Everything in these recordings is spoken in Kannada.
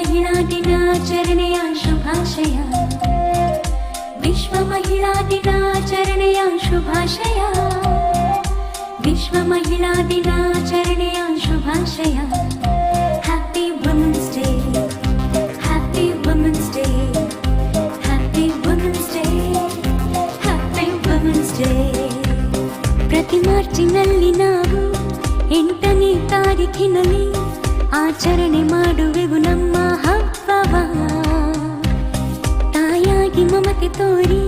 ವಿಶ್ವ ಮಹಿಳಾ ದಿನಾಚರಣೆಯ ಶುಭಾಶಯ ವಿಶ್ವ ಮಹಿಳಾ ದಿನಾಚರಣೆಯ ಶುಭಾಶಯ ವಿಶ್ವ ಮಹಿಳಾ ದಿನಾಚರಣೆಯ ಶುಭಾಶಯ happy women's day happy women's day happy women's day happy women's day ಪ್ರತಿ ಮಾರ್ಚಿನಲ್ಲಿ ನಾವು ಎಂಟನೇ ತಾರೀಕಿನಲ್ಲಿ ಆಚರಣೆ ಮಾಡುವೆವು ನಮ್ಮ ಹಬ್ಬವ. ತಾಯಾಗಿ ಮಮತೆ ತೋರಿ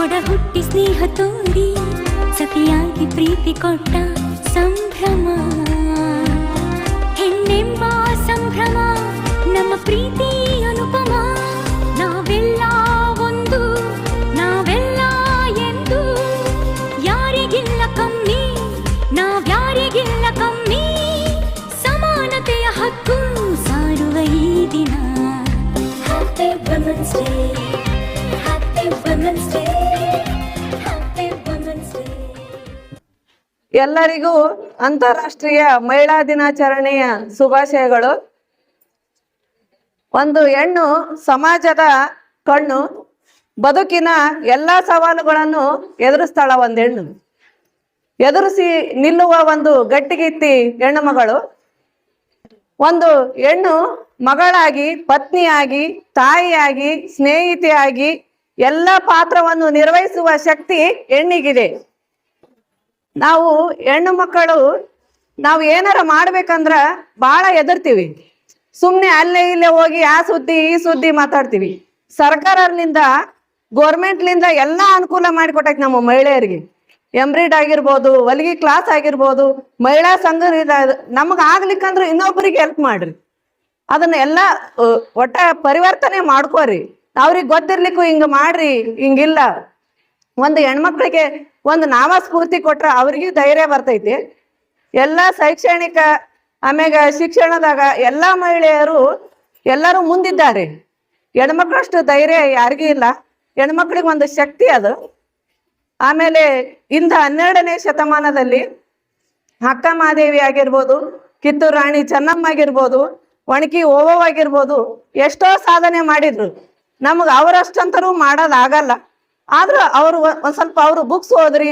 ಒಡ ಹುಟ್ಟಿ ಸ್ನೇಹ ತೋರಿ, ಸತಿಯಾಗಿ ಪ್ರೀತಿ ಕೊಟ್ಟ ಸಂಭ್ರಮ. ಎಲ್ಲರಿಗೂ ಅಂತಾರಾಷ್ಟ್ರೀಯ ಮಹಿಳಾ ದಿನಾಚರಣೆಯ ಶುಭಾಶಯಗಳು. ಒಂದು ಹೆಣ್ಣು ಸಮಾಜದ ಕಣ್ಣು, ಬದುಕಿನ ಎಲ್ಲಾ ಸವಾಲುಗಳನ್ನು ಎದುರಿಸ್ತಾಳ ಒಂದು ಹೆಣ್ಣು. ಎದುರಿಸಿ ನಿಲ್ಲುವ ಒಂದು ಗಟ್ಟಿಗಿತ್ತಿ ಹೆಣ್ಣು ಮಗಳು. ಒಂದು ಹೆಣ್ಣು ಮಗಳಾಗಿ, ಪತ್ನಿಯಾಗಿ, ತಾಯಿಯಾಗಿ, ಸ್ನೇಹಿತೆಯಾಗಿ ಎಲ್ಲ ಪಾತ್ರವನ್ನು ನಿರ್ವಹಿಸುವ ಶಕ್ತಿ ಹೆಣ್ಣಿಗಿದೆ. ನಾವು ಹೆಣ್ಣು ಮಕ್ಕಳು, ನಾವು ಏನಾರ ಮಾಡ್ಬೇಕಂದ್ರ ಬಹಳ ಎದರ್ತೀವಿ ಸುಮ್ಮನೆ ಅಲ್ಲೇ ಇಲ್ಲೇ ಹೋಗಿ ಆ ಸುದ್ದಿ, ಈ ಸುದ್ದಿ ಮಾತಾಡ್ತೀವಿ. ಸರ್ಕಾರದಿಂದ ಗೋರ್ಮೆಂಟ್ಲಿಂದ ಎಲ್ಲ ಅನುಕೂಲ ಮಾಡಿಕೊಟ್ಟೈತೆ ನಮ್ಮ ಮಹಿಳೆಯರಿಗೆ. ಎಂಬ್ರಿಡ್ ಆಗಿರ್ಬೋದು, ಹೊಲಿಗೆ ಕ್ಲಾಸ್ ಆಗಿರ್ಬೋದು, ಮಹಿಳಾ ಸಂಘ ನಮಗೆ ಆಗ್ಲಿಕ್ಕಂದ್ರೆ ಇನ್ನೊಬ್ಬರಿಗೆ ಹೆಲ್ಪ್ ಮಾಡ್ರಿ. ಅದನ್ನ ಎಲ್ಲ ಒಟ್ಟ ಪರಿವರ್ತನೆ ಮಾಡ್ಕೋರಿ. ಅವ್ರಿಗೆ ಗೊತ್ತಿರ್ಲಿಕ್ಕೂ ಹಿಂಗ ಮಾಡ್ರಿ, ಹಿಂಗಿಲ್ಲ. ಒಂದು ಹೆಣ್ಮಕ್ಳಿಗೆ ಒಂದು ನಾಮ ಸ್ಫೂರ್ತಿ ಕೊಟ್ರ ಅವ್ರಿಗೆ ಧೈರ್ಯ ಬರ್ತೈತಿ. ಎಲ್ಲ ಶೈಕ್ಷಣಿಕ, ಆಮ್ಯಾಗ ಶಿಕ್ಷಣದಾಗ ಎಲ್ಲ ಮಹಿಳೆಯರು ಎಲ್ಲರೂ ಮುಂದಿದ್ದಾರೆ. ಹೆಣ್ಮಕ್ಳಷ್ಟು ಧೈರ್ಯ ಯಾರಿಗೂ ಇಲ್ಲ. ಹೆಣ್ಮಕ್ಳಿಗೆ ಒಂದು ಶಕ್ತಿ ಅದು. ಆಮೇಲೆ ಇಂದ ಹನ್ನೆರಡನೇ ಶತಮಾನದಲ್ಲಿ ಅಕ್ಕ ಮಹಾದೇವಿ ಆಗಿರ್ಬೋದು, ಕಿತ್ತೂರು ರಾಣಿ ಚೆನ್ನಮ್ಮ ಆಗಿರ್ಬೋದು ಒಣಕಿ ಓವವಾಗಿರ್ಬೋದು ಎಷ್ಟೋ ಸಾಧನೆ ಮಾಡಿದ್ರು. ನಮಗೆ ಅವರಷ್ಟಂತರೂ ಮಾಡೋದಾಗಲ್ಲ. ಆದ್ರೂ ಅವರು ಒಂದ್ ಸ್ವಲ್ಪ ಅವರು ಬುಕ್ಸ್ ಓದ್ರಿ,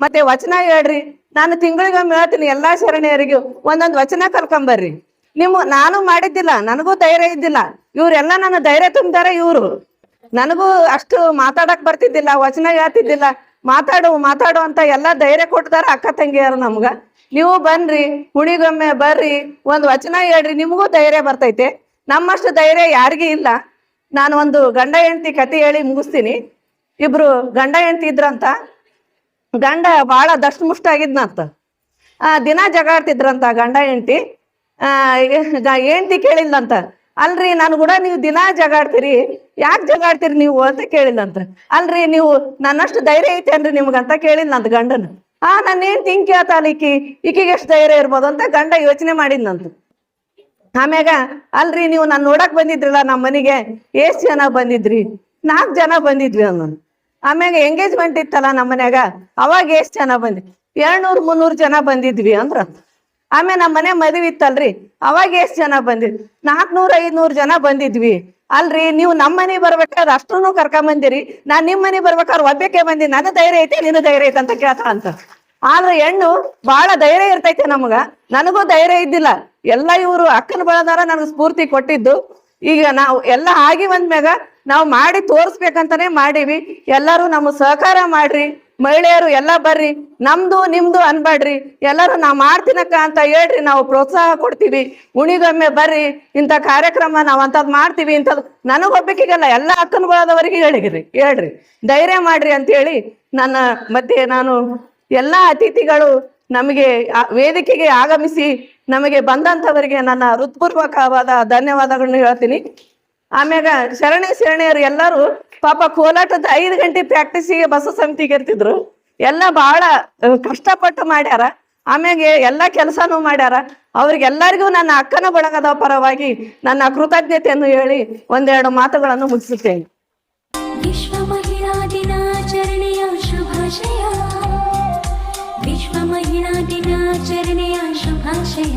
ಮತ್ತೆ ವಚನ ಹೇಳ್ರಿ. ನಾನು ತಿಂಗಳಿಗೊಮ್ಮೆ ಹೇಳ್ತೀನಿ ಎಲ್ಲಾ ಶರಣೆಯರಿಗೂ ಒಂದೊಂದು ವಚನ ಕಲ್ಕೊಂಬರ್ರಿ. ನಿಮ್ಮ, ನಾನು ಮಾಡಿದ್ದಿಲ್ಲ, ನನಗೂ ಧೈರ್ಯ ಇದ್ದಿಲ್ಲ. ಇವರೆಲ್ಲ ನನ್ನ ಧೈರ್ಯ ತುಂಬಿದಾರೆ ಇವ್ರು. ನನಗೂ ಅಷ್ಟು ಮಾತಾಡಕ್ ಬರ್ತಿದ್ದಿಲ್ಲ, ವಚನ ಹೇಳ್ತಿದ್ದಿಲ್ಲ. ಮಾತಾಡು ಮಾತಾಡು ಅಂತ ಎಲ್ಲ ಧೈರ್ಯ ಕೊಟ್ಟಿದಾರ ಅಕ್ಕ ತಂಗಿಯರು ನಮ್ಗ. ನೀವು ಬನ್ರಿ, ಹುಣಿಗೊಮ್ಮೆ ಬರ್ರಿ, ಒಂದು ವಚನ ಹೇಳ್ರಿ, ನಿಮಗೂ ಧೈರ್ಯ ಬರ್ತೈತೆ. ನಮ್ಮಷ್ಟು ಧೈರ್ಯ ಯಾರಿಗೂ ಇಲ್ಲ. ನಾನು ಒಂದು ಗಂಡ ಹೆಂಡತಿ ಕತೆ ಹೇಳಿ ಮುಗಿಸ್ತೀನಿ. ಇಬ್ರು ಗಂಡ ಹೆಂಡತಿ ಇದ್ರಂತ. ಗಂಡ ಭಾಳ ದಷ್ಟಮುಷ್ಟ ಆಗಿದ್ನಂತ ಆ, ದಿನ ಜಗಾಡ್ತಿದ್ರಂತ ಗಂಡ ಹೆಂಡತಿ. ಆ ಹೆಂಡತಿ ಕೇಳಿಲ್ಲಂತ. ಅಲ್ರಿ, ನಾನು ಕೂಡ ನೀವು ದಿನ ಜಗಾಡ್ತೀರಿ. ಯಾಕೆ ಜಗಾಡ್ತೀರಿ ನೀವು ಅಂತ ಕೇಳಿಲ್ಲಂತ. ಅಲ್ರಿ, ನೀವು ನನ್ನಷ್ಟು ಧೈರ್ಯ ಐತೆ ಅನ್ರಿ ನಿಮ್ಗಂತ ಕೇಳಿಲ್ಲಂತ ಗಂಡನ. ಆ ನನ್ನ ಹೆಂಡತಿ ಹಿಂಗ್ ಕೇಳ್ತಾಳ ಈಕಿ. ಈಕಿಗೆ ಎಷ್ಟು ಧೈರ್ಯ ಇರ್ಬೋದು ಅಂತ ಗಂಡ ಯೋಚನೆ ಮಾಡಿದ್ನಂತ ಆಮ್ಯಾಗ, ಅಲ್ರಿ ನೀವು ನಾನ್ ನೋಡಕ್ ಬಂದಿದ್ರಲ್ಲ ನಮ್ಮ ಮನೆಗೆ, ಎಷ್ಟ್ ಜನ ಬಂದಿದ್ರಿ? ನಾಲ್ಕು ಜನ ಬಂದಿದ್ವಿ ಅಂದನು ಆಮ್ಯಾಗ ಎಂಗೇಜ್ಮೆಂಟ್ ಇತ್ತಲ್ಲ ನಮ್ಮ ಮನ್ಯಾಗ, ಅವಾಗ ಎಷ್ಟ್ ಜನ ಬಂದ್ರಿ? ಎರಡ್ನೂರ್ ಮುನ್ನೂರ್ ಜನ ಬಂದಿದ್ವಿ ಅಂದ್ರ. ಆಮೇಲೆ ನಮ್ಮ ಮನೆ ಮದುವೆ ಇತ್ತಲ್ರಿ, ಅವಾಗ ಎಷ್ಟ್ ಜನ ಬಂದಿದ್ವಿ ನಾಲ್ಕನೂರ ಐದ್ನೂರ್ ಜನ ಬಂದಿದ್ವಿ. ಅಲ್ರಿ, ನೀವು ನಮ್ಮ ಮನೆ ಬರ್ಬೇಕಾದ್ರೆ ಅಷ್ಟೂ ಕರ್ಕೊಂಡ್ ಬಂದಿರಿ. ನಾನ್ ನಿಮ್ ಮನೆ ಬರ್ಬೇಕಾದ್ರೆ ಒಬ್ಬಕ್ಕೆ ಬಂದಿ, ನನ್ನ ಧೈರ್ಯ ಐತೆ, ನಿನ್ನ ಧೈರ್ಯ ಐತೆ ಅಂತ ಕೇಳ್ತಾ ಅಂತ. ಆದ್ರೆ ಹೆಣ್ಣು ಬಹಳ ಧೈರ್ಯ ಇರ್ತೈತೆ ನಮಗ. ನನಗೂ ಧೈರ್ಯ ಇದ್ದಿಲ್ಲ. ಎಲ್ಲ ಇವರು ಅಕ್ಕನ ಬಳದಾರ ನನಗೆ ಸ್ಫೂರ್ತಿ ಕೊಟ್ಟಿದ್ದು. ಈಗ ನಾವು ಎಲ್ಲ ಆಗಿ ಬಂದ್ಮ್ಯಾಗ ನಾವು ಮಾಡಿ ತೋರಿಸ್ಬೇಕಂತಾನೆ ಮಾಡೀವಿ. ಎಲ್ಲರೂ ನಮ್ಮ ಸಹಕಾರ ಮಾಡ್ರಿ. ಮಹಿಳೆಯರು ಎಲ್ಲ ಬರ್ರಿ, ನಮ್ದು ನಿಮ್ದು ಅನ್ಬೇಡ್ರಿ ಎಲ್ಲರೂ ನಾ ಮಾಡ್ತೀನಕ್ಕ ಅಂತ ಹೇಳ್ರಿ, ನಾವು ಪ್ರೋತ್ಸಾಹ ಕೊಡ್ತೀವಿ. ಉಣಿಗೊಮ್ಮೆ ಬರ್ರಿ, ಇಂಥ ಕಾರ್ಯಕ್ರಮ ನಾವು ಅಂಥದ್ದು ಮಾಡ್ತೀವಿ ಇಂಥದ್ದು ನನಗೊಬ್ಬಕಿಗಲ್ಲ ಎಲ್ಲ ಅಕ್ಕನಗಳಾದವರಿಗೆ ಹೇಳಿರಿ ಹೇಳ್ರಿ. ಧೈರ್ಯ ಮಾಡ್ರಿ ಅಂತ ಹೇಳಿ ನನ್ನ ಮಧ್ಯೆ ನಾನು ಎಲ್ಲ ಅತಿಥಿಗಳು ನಮಗೆ ವೇದಿಕೆಗೆ ಆಗಮಿಸಿ ನಮಗೆ ಬಂದಂಥವರಿಗೆ ನನ್ನ ಹೃತ್ಪೂರ್ವಕವಾದ ಧನ್ಯವಾದಗಳನ್ನ ಹೇಳ್ತೀನಿ. ಆಮ್ಯಾಗ ಶರಣಿ ಶರಣೆಯರು ಎಲ್ಲರೂ ಪಾಪ ಕೋಲಾಟದ ಐದು ಗಂಟೆ ಪ್ರಾಕ್ಟೀಸಿಗೆ ಬಸ ಸಮಿತಿಗೆ ಇರ್ತಿದ್ರು. ಎಲ್ಲ ಬಹಳ ಕಷ್ಟಪಟ್ಟು ಮಾಡ್ಯಾರ. ಆಮ್ಯಾಗೆ ಎಲ್ಲ ಕೆಲಸನೂ ಮಾಡ್ಯಾರ. ಅವ್ರಿಗೆಲ್ಲರಿಗೂ ನನ್ನ ಅಕ್ಕನ ಬಳಗದ ಪರವಾಗಿ ನನ್ನ ಕೃತಜ್ಞತೆಯನ್ನು ಹೇಳಿ ಒಂದೆರಡು ಮಾತುಗಳನ್ನು ಮುಗಿಸುತ್ತೇನೆ. ವಿಶ್ವ ಮಹಿಳಾ ದಿನಾಚರಣೆಯ ಶುಭಾಶಯ. ವಿಶ್ವ ಮಹಿಳಾ ದಿನಾಚರಣೆಯ ಶುಭಾಶಯ.